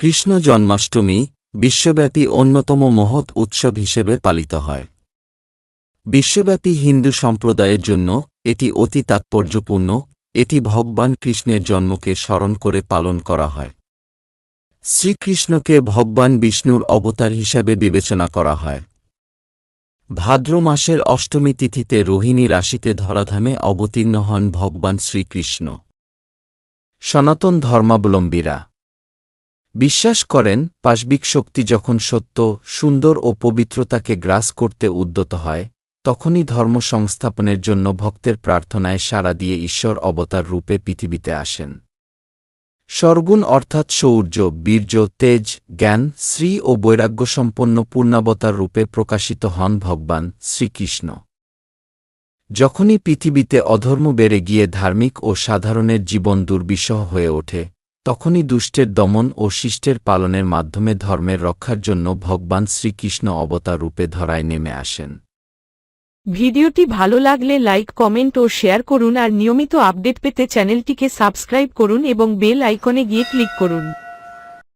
কৃষ্ণ জন্মাষ্টমী বিশ্বব্যাপী অন্যতম মহৎ উৎসব হিসেবে পালিত হয়। বিশ্বব্যাপী হিন্দু সম্প্রদায়ের জন্য এটি অতি তাৎপর্যপূর্ণ, এটি ভগবান কৃষ্ণের জন্মকে স্মরণ করে পালন করা হয়। শ্রীকৃষ্ণকে ভগবান বিষ্ণুর অবতার হিসাবে বিবেচনা করা হয়। ভাদ্র মাসের অষ্টমী তিথিতে রোহিণী রাশিতে ধরাধামে অবতীর্ণ হন ভগবান শ্রীকৃষ্ণ। সনাতন ধর্মাবলম্বীরা বিশ্বাস করেন, পাশবিক শক্তি যখন সত্য, সুন্দর ও পবিত্রতাকে গ্রাস করতে উদ্যত হয়, তখনই ধর্ম সংস্থাপনের জন্য ভক্তের প্রার্থনায় সাড়া দিয়ে ঈশ্বর অবতার রূপে পৃথিবীতে আসেন। স্বর্গুণ অর্থাৎ সৌর্য, বীর্য, তেজ, জ্ঞান, শ্রী ও বৈরাগ্যসম্পন্ন পূর্ণাবতার রূপে প্রকাশিত হন ভগবান শ্রীকৃষ্ণ। যখনই পৃথিবীতে অধর্ম বেড়ে গিয়ে ধার্মিক ও সাধারণের জীবন দুর্বিষহ হয়ে ওঠে তখনই দুষ্টের দমন ও শিষ্টের পালনের মাধ্যমে ধর্মের রক্ষার জন্য ভগবান শ্রীকৃষ্ণ অবতার রূপে ধরায় নেমে আসেন। ভিডিওটি ভালো লাগলে লাইক, কমেন্ট ও শেয়ার করুন আর নিয়মিত আপডেট পেতে চ্যানেলটিকে সাবস্ক্রাইব করুন এবং বেল আইকনে গিয়ে ক্লিক করুন।